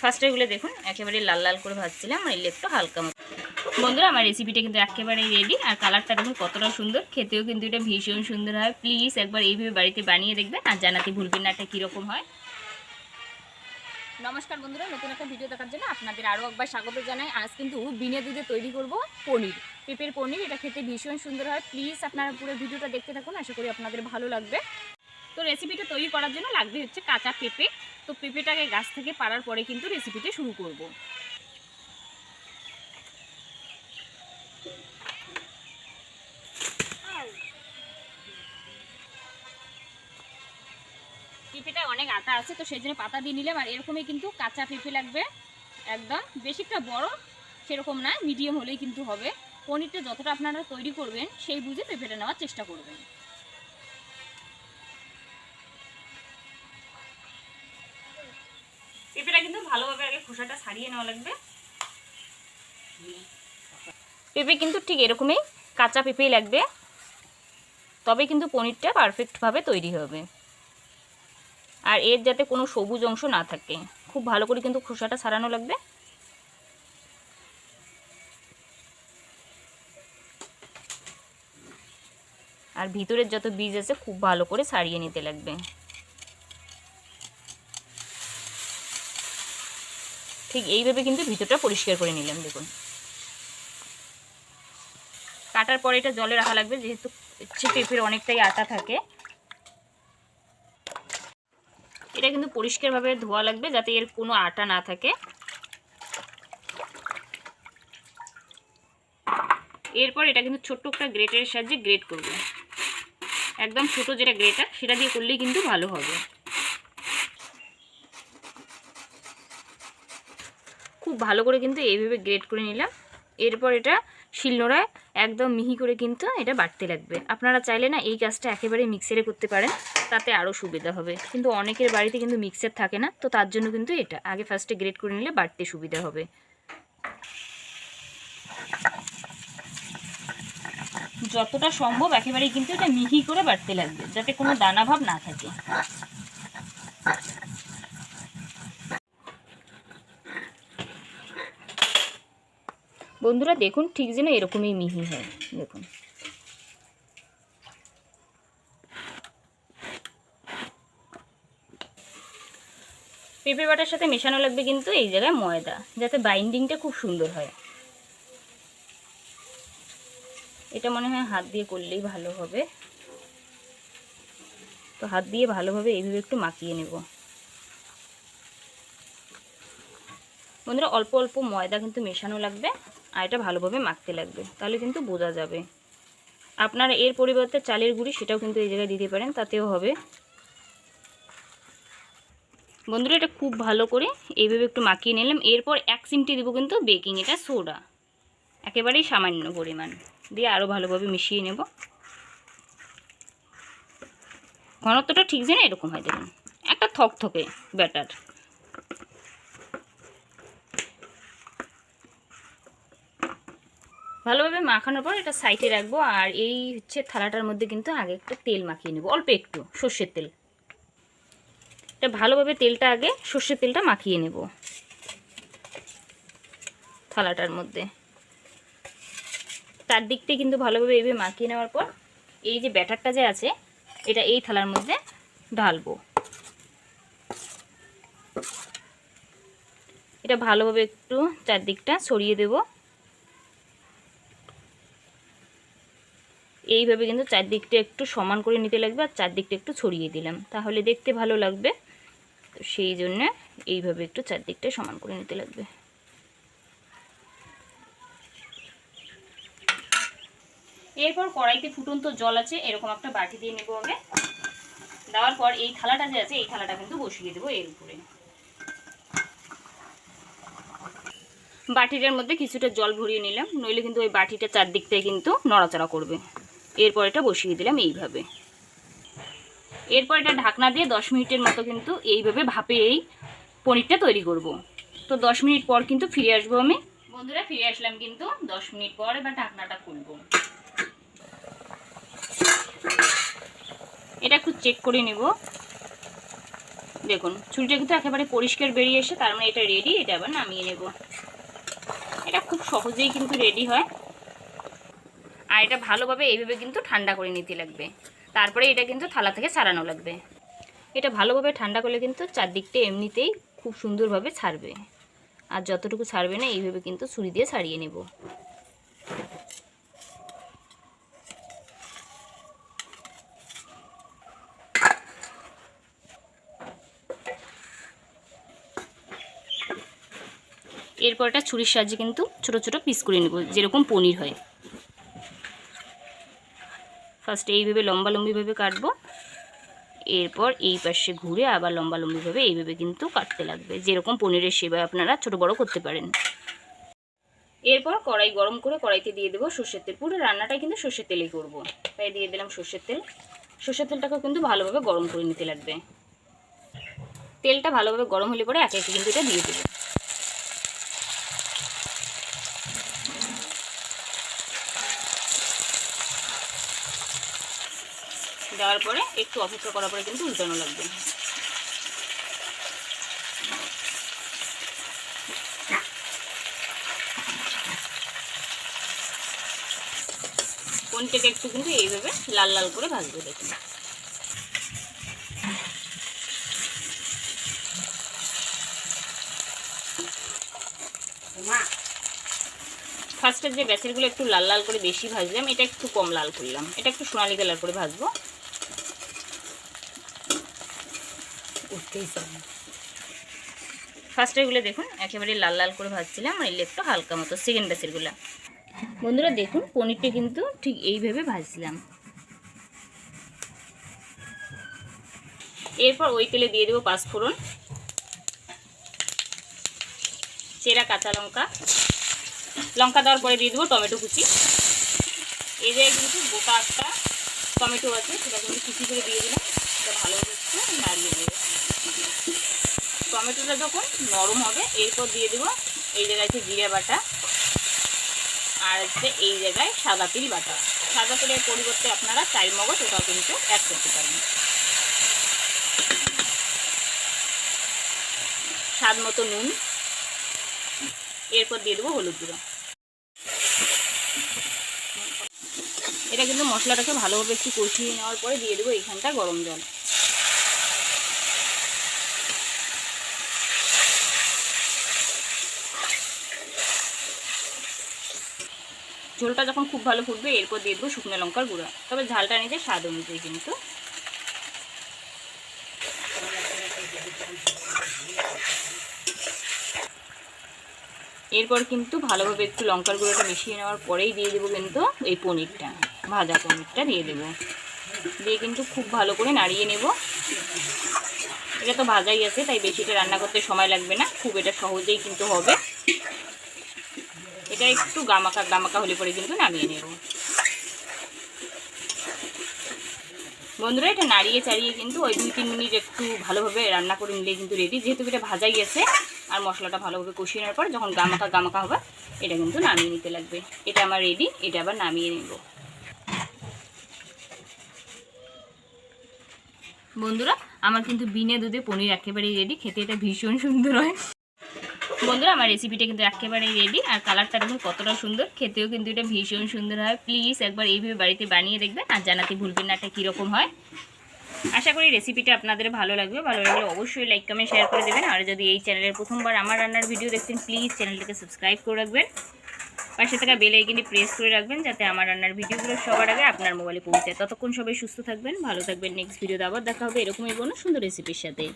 ফার্স্টে এগুলো দেখুন একেবারে লাল লাল করে ভাজছিলাম আর একটু হালকা মতো। বন্ধুরা আমার রেসিপিটা কিন্তু একেবারেই রেডি আর কালারটা দেখুন কতটা সুন্দর খেতেও কিন্তু এটা ভীষণ সুন্দর হয়। প্লিজ একবার এইভাবে বাড়িতে বানিয়ে দেখবেন আর জানাতে ভুলবেন না এটা কীরকম হয়। নমস্কার বন্ধুরা নতুন একটা ভিডিও দেখার জন্য আপনাদের আরও একবার স্বাগত জানাই। আজ কিন্তু বিনা দুধে তৈরি করব পনির। পেঁপের পনির এটা খেতে ভীষণ সুন্দর হয়। প্লিজ আপনারা পুরো ভিডিওটা দেখতে থাকুন আশা করি আপনাদের ভালো লাগবে। তো রেসিপিটা তৈরি করার জন্য লাগবে হচ্ছে কাঁচা পেঁপে। তো পেঁপেটাকে গাছ থেকে পাড়ার পরে কিন্তু রেসিপিটা শুরু করব। পেঁপেটা অনেক আটা আছে, তো সেই জন্য পাতা দিয়ে নিলাম। আর এরকমই কিন্তু কাঁচা পেঁপে লাগবে, একদম। বেশিটা বড় সেরকম না মিডিয়াম হলেই কিন্তু হবে। পনিরটা যতটা আপনারা তৈরি করবেন, সেই বুঝে পেঁপেটা নেওয়ার চেষ্টা করবেন। খোসাটা ছাড়িয়ে নেওয়া লাগবে। পেঁপে কিন্তু ঠিক এরকমই কাঁচা পেঁপেই লাগবে। তবে কিন্তু পনিরটা পারফেক্টভাবে তৈরি হবে। আর এর যাতে কোনো সবুজ অংশ না থাকে, খুব ভালো করে কিন্তু খোসাটা ছাড়ানো লাগবে। আর ভিতরের যত বীজ আছে, খুব ভালো করে ছাড়িয়ে নিতে লাগবে। ঠিক এইভাবে কিন্তু ভিতরটা পরিষ্কার করে নিলাম, দেখুন। কাটার পরে এটা জলে রাখা লাগবে, যেহেতু হচ্ছে পেঁপের অনেকটাই আটা থাকে। এটা কিন্তু পরিষ্কারভাবে ধোয়া লাগবে, যাতে এর কোনো আটা না থাকে। এরপর এটা কিন্তু ছোট্ট একটা গ্রেটারের সাহায্যে গ্রেট করবে। একদম ছোট যেটা গ্রেটার সেটা দিয়ে করলেই কিন্তু ভালো হবে। খুব ভালো করে কিন্তু এইভাবে গ্রেট করে নিলাম। এরপর এটা শিলনোড়ায় একদম মিহি করে কিন্তু এটা বাটতে লাগবে। আপনারা চাইলে না এই কাজটা একেবারে মিক্সারে করতে পারেন, তাতে আরও সুবিধা হবে। কিন্তু অনেকের বাড়িতে কিন্তু মিক্সার থাকে না, তো তার জন্য কিন্তু এটা আগে ফার্স্টে গ্রেট করে নিলে বাটতে সুবিধা হবে। যতটা সম্ভব একেবারেই কিন্তু এটা মিহি করে বাটতে লাগবে, যাতে কোনো দানাভাব না থাকে। বন্ধুরা দেখুন ঠিক যেন এরকমই মিহি হয়। দেখুন। পেঁপে বাটার সাথে মেশানো লাগবে কিন্তু এই জায়গায় ময়দা, যাতে বাইন্ডিংটা খুব সুন্দর হয়। এটা মনে হয় হাত দিয়ে করলেই ভালো হবে। তো হাত দিয়ে ভালোভাবে এইভাবে একটু মাখিয়ে নেব। বন্ধুরা অল্প অল্প ময়দা কিন্তু মেশানো লাগবে। আর এটা ভালোভাবে মাখতে লাগবে, তাহলে কিন্তু বোঝা যাবে। আপনারা এর পরিবর্তে চালের গুঁড়ি, সেটাও কিন্তু এই জায়গায় দিতে পারেন, তাতেও হবে। বন্ধুরা, এটা খুব ভালো করে এইভাবে একটু মাখিয়ে নিলাম। এরপর এক চিমটি দেবো কিন্তু বেকিং, এটা সোডা। একেবারেই সামান্য পরিমাণ। দিয়ে আরও ভালোভাবে মিশিয়ে নেব। ঘনত্বটা ঠিক যেন এরকম হয়, দেখুন। একটা থকথকে ব্যাটার। ভালোভাবে মাখানোর পর এটা সাইডে রাখব, আর এই হচ্ছে থালাটার মধ্যে কিন্তু আগে একটু তেল মাখিয়ে নেব, অল্প একটু সর্ষের তেল। এটা ভালোভাবে তেলটা আগে সর্ষের তেলটা মাখিয়ে নেব থালাটার মধ্যে। চারদিকটা কিন্তু ভালোভাবে এইভাবে মাখিয়ে নেওয়ার পর এই যে ব্যাটারটা যে আছে, এটা এই থালার মধ্যে ঢালবো। এটা ভালোভাবে একটু চারদিকটা ছড়িয়ে দেব। এইভাবে কিন্তু চারদিকটা একটু সমান করে নিতে লাগবে আর চারদিকটা একটু ছড়িয়ে দিলাম। তাহলে দেখতে ভালো লাগবে। তো সেই জন্যে এইভাবে একটু চারদিকটা সমান করে নিতে লাগবে। এরপর কড়াইতে ফুটন্ত জল আছে, এরকম একটা বাটি দিয়ে নেব আগে দেওয়ার পর এই থালাটা যে আছে, এই থালাটা কিন্তু বসিয়ে দেবো এর উপরে। বাটিটার মধ্যে কিছুটা জল ভরিয়ে নিলাম, নইলে কিন্তু ওই বাটিটা চারদিকটায় কিন্তু নড়াচড়া করবে। এরপর এটা বসিয়ে দিলাম এইভাবে। এরপর এটা ঢাকনা দিয়ে দশ মিনিটের মতো কিন্তু এইভাবে ভাপে এই পনিরটা তৈরি করব। তো দশ মিনিট পর কিন্তু ফিরে আসব আমি। বন্ধুরা, ফিরে আসলাম কিন্তু দশ মিনিট পর এবার ঢাকনাটা খুলবো। এটা একটু চেক করে নেব। দেখুন ছুরিটা কিন্তু একেবারে পরিষ্কার বেরিয়ে এসে তার মানে এটা রেডি এটা আবার নামিয়ে নেব। এটা খুব সহজেই কিন্তু রেডি হয়। আর এটা ভালোভাবে এইভাবে কিন্তু ঠান্ডা করে নিতে লাগবে। তারপরে এটা কিন্তু থালা থেকে ছাড়ানো লাগবে। এটা ভালোভাবে ঠান্ডা করলে কিন্তু চারদিকটা এমনিতেই খুব সুন্দরভাবে ছাড়বে। আর যতটুকু ছাড়বে না, এইভাবে কিন্তু ছুরি দিয়ে ছাড়িয়ে নেব। এরপর এটা ছুরির সাহায্যে কিন্তু ছোট ছোট পিস করে নেব, যেরকম পনির হয়। ফার্স্টে এইভাবে লম্বা লম্বিভাবে কাটবো। এরপর এই পাশে ঘুরে আবার লম্বা লম্বিভাবে এইভাবে কিন্তু কাটতে লাগবে। যেরকম পনিরের সেবায় আপনারা ছোট বড় করতে পারেন। এরপর কড়াই গরম করে কড়াইতে দিয়ে দেবো সর্ষের তেল। পুরো রান্নাটাই কিন্তু সর্ষের তেলেই করব। তাই দিয়ে দিলাম সর্ষের তেল। সর্ষের তেলটাকেও কিন্তু ভালোভাবে গরম করে নিতে লাগবে। তেলটা ভালোভাবে গরম হলে পরে একে একে কিন্তু এটা দিয়ে দেবো। দেওয়ার পরে একটু অপেক্ষা করার পরে কিন্তু উল্টানো লাগবে। কোনটাকে একটু কিন্তু এইভাবে লাল লাল করে ভাজবে দেখুন। ফার্স্টের যে বেসেরগুলো একটু লাল লাল করে বেশি ভাজলাম এটা একটু কম লাল করলাম। এটা একটু সোনালি কালার করে ভাজবো। ফার্স্টেরগুলো দেখুন, একেবারে লাল লাল করে ভাজছিলাম আর এগুলো একটু হালকা মতো সেকেন্ড বেসেরগুলো বন্ধুরা দেখুন, পনিরটা কিন্তু ঠিক এইভাবে ভাজছিলাম। এরপর ওই তেলে দিয়ে দেবো পাঁচফোড়ন চেরা কাঁচা লঙ্কা লঙ্কা দেওয়ার পরে দিয়ে দেবো টমেটো কুচি। এই জায়গায় কিন্তু গোটা একটা টমেটো আছে সেটা কিন্তু কুচি করে দিয়ে দিলাম সেটা ভালোভাবে একটু নাড়িয়ে দেবো। টমেটোটা যখন নরম হবে, এরপর দিয়ে দেবো এই জায়গায় হচ্ছে জিরে বাটা আর হচ্ছে এই জায়গায় সাদা তিল বাটা। সাদা তিলের পরিবর্তে আপনারা চাল মগজ ওটাও কিন্তু অ্যাড করতে পারেন। স্বাদ মতো নুন। এরপর দিয়ে দেবো হলুদ গুঁড়ো। এটা কিন্তু মশলাটাকে ভালোভাবে একটু কষিয়ে নেওয়ার পরে দিয়ে দেবো এইখানটা গরম জল। ঝোলটা যখন খুব ভালো ফুটবে, এরপর দিয়ে দেবো শুকনো লঙ্কার গুঁড়ো। তবে ঝালটা নিজে স্বাদ অনুযায়ী কিন্তু। এরপর কিন্তু ভালোভাবে একটু লঙ্কার গুঁড়োটা মিশিয়ে নেওয়ার পরেই দিয়ে দেবো কিন্তু এই পনিরটা, ভাজা পনিরটা দিয়ে দেবো। দিয়ে কিন্তু খুব ভালো করে নাড়িয়ে নেব। এটা তো ভাজাই আছে, তাই বেশিটা রান্না করতে সময় লাগবে না, খুব এটা সহজেই কিন্তু হবে। এটা একটু গামাকা গামাকা হলে পরে কিন্তু নামিয়ে নেব। বন্ধুরা, এটা নাড়িয়ে চাড়িয়ে কিন্তু ওই দুই তিন মিনিট একটু ভালোভাবে রান্না করে নিলে কিন্তু রেডি যেহেতু এটা ভাজাই গেছে আর মশলাটা ভালোভাবে কষিয়ে নেওয়ার পর যখন গামাকা গামাকা হবে, এটা কিন্তু নামিয়ে নিতে লাগবে। এটা আমার রেডি এটা আবার নামিয়ে নেব। বন্ধুরা, আমার কিন্তু বিনা দুধে পনির একেবারেই রেডি খেতে এটা ভীষণ সুন্দর হয়। বন্ধুরা, আমার রেসিপিটা কিন্তু একেবারেই রেডি আর কালারটা দেখুন কতটা সুন্দর। খেতেও কিন্তু এটা ভীষণ সুন্দর হয়। প্লিজ একবার এইভাবে বাড়িতে বানিয়ে দেখবেন আর জানাতে ভুলবেন না এটা কীরকম হয়। আশা করি রেসিপিটা আপনাদের ভালো লাগবে। ভালো লাগলে অবশ্যই লাইক কমেন্ট শেয়ার করে দেবেন। আর যদি এই চ্যানেলের প্রথমবার আমার রান্নার ভিডিও দেখছেন প্লিজ চ্যানেলটাকে সাবস্ক্রাইব করে রাখবেন। পাশে থাকা বেল আইকনটি প্রেস করে রাখবেন যাতে আমার রান্নার ভিডিওগুলো সবার আগে আপনার মোবাইলে পৌঁছায়। ততক্ষণ সবাই সুস্থ থাকবেন, ভালো থাকবেন। নেক্সট ভিডিওতে আবার দেখা হবে এরকমই কোনো সুন্দর রেসিপির সাথে।